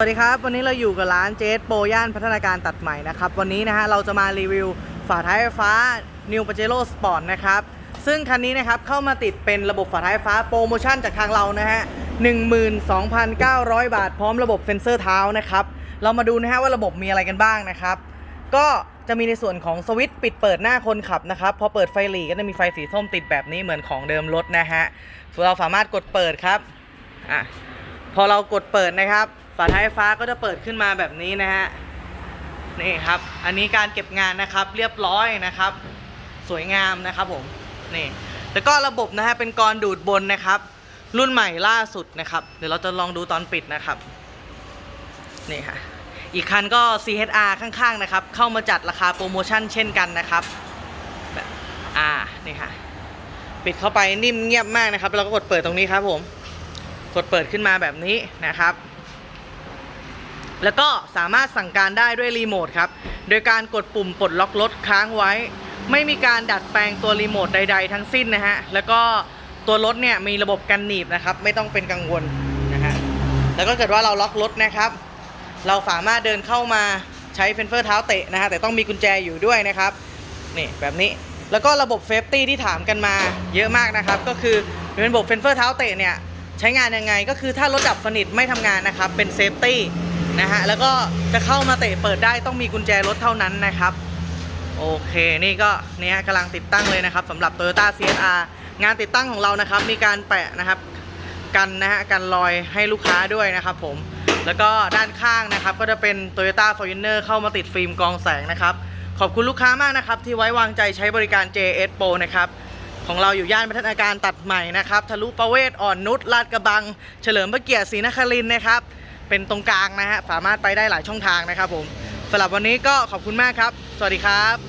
สวัสดีครับ วันนี้เราอยู่กับร้านเจสโปย่านพัฒนาการตัดใหม่นะครับ วันนี้นะฮะเราจะมารีวิวฝาท้ายไฟฟ้า New Pajero Sport นะครับ ซึ่งคันนี้นะครับเข้ามาติดเป็นระบบฝาท้ายไฟฟ้าโปรโมชั่นจากทางเรานะฮะ 12,900 บาท พร้อมระบบเซ็นเซอร์เท้านะครับ เรามาดูนะฮะว่าระบบมีอะไรกันบ้างนะครับ ก็จะมีในส่วนของสวิตช์ปิดเปิดหน้าคนขับนะครับ พอเปิดไฟหลีก็จะมีไฟสีส้มติดแบบนี้เหมือนของเดิมรถนะฮะเราสามารถกดเปิดครับอะพอเรากดเปิดนะครับ ฝาท้ายฟ้าก็จะเปิดขึ้นมาแบบนี้นะฮะนี่ครับ อันนี้การเก็บงานนะครับ เรียบร้อยนะครับ สวยงามนะครับผมนี่แล้วก็ระบบนะฮะเป็นกรดูดบนนะครับ รุ่นใหม่ล่าสุดนะครับ เดี๋ยวเราจะลองดูตอนปิดนะครับนี่ค่ะอีกคันก็ CHR ข้างๆนะครับ เข้ามาจัดราคาโปรโมชั่นเช่นกันนะครับแบบอ่านี่ค่ะปิดเข้าไปนิ่มเงียบมากนะครับ เราก็กดเปิดตรงนี้ครับผม กดเปิดขึ้นมาแบบนี้นะครับ แล้วก็สามารถสั่งการได้ด้วยรีโมทครับ โดยการกดปุ่มปลดล็อกรถค้างไว้ ไม่มีการดัดแปลงตัวรีโมทใด ๆ ทั้งสิ้นนะฮะ แล้วก็ตัวรถเนี่ยมีระบบกันหนีบนะครับ ไม่ต้องเป็นกังวลนะฮะ แล้วก็เกิดว่าเราล็อกรถนะครับ เราสามารถเดินเข้ามาใช้เฟนเฟอร์เท้าเตะนะฮะ แต่ต้องมีกุญแจอยู่ด้วยนะครับ นี่แบบนี้ แล้วก็ระบบเซฟตี้ที่ถามกันมาเยอะมากนะครับ ก็คือเป็นระบบเฟนเฟอร์เท้าเตะเนี่ยใช้งานยังไง ก็คือถ้ารถดับสนิทไม่ทำงานนะครับ เป็นเซฟตี้ นะฮะ แล้วก็จะเข้ามาเตะเปิดได้ต้องมีกุญแจรถเท่านั้นนะครับ โอเค นี่ก็เนี่ยกำลังติดตั้งเลยนะครับสำหรับ Toyota CSR งานติดตั้งของเรานะครับ มีการแปะนะครับ กันนะฮะกันรอยให้ลูกค้าด้วยนะครับผม แล้วก็ด้านข้างนะครับ ก็จะเป็น Toyota Fortuner เข้ามาติดฟิล์มกรองแสงนะครับ ขอบคุณลูกค้ามากนะครับ ที่ไว้วางใจใช้บริการ JS Pro นะครับของเราอยู่ย่านพัฒนาการตัดใหม่นะครับ ทะลุประเวศอ่อนนุชลาดกระบัง เฉลิมพระเกียรติศรีนครินทร์นะครับ เป็นตรงกลางนะฮะสามารถไปได้หลายช่องทางนะครับผมสำหรับวันนี้ก็ขอบคุณมากครับ สวัสดีครับ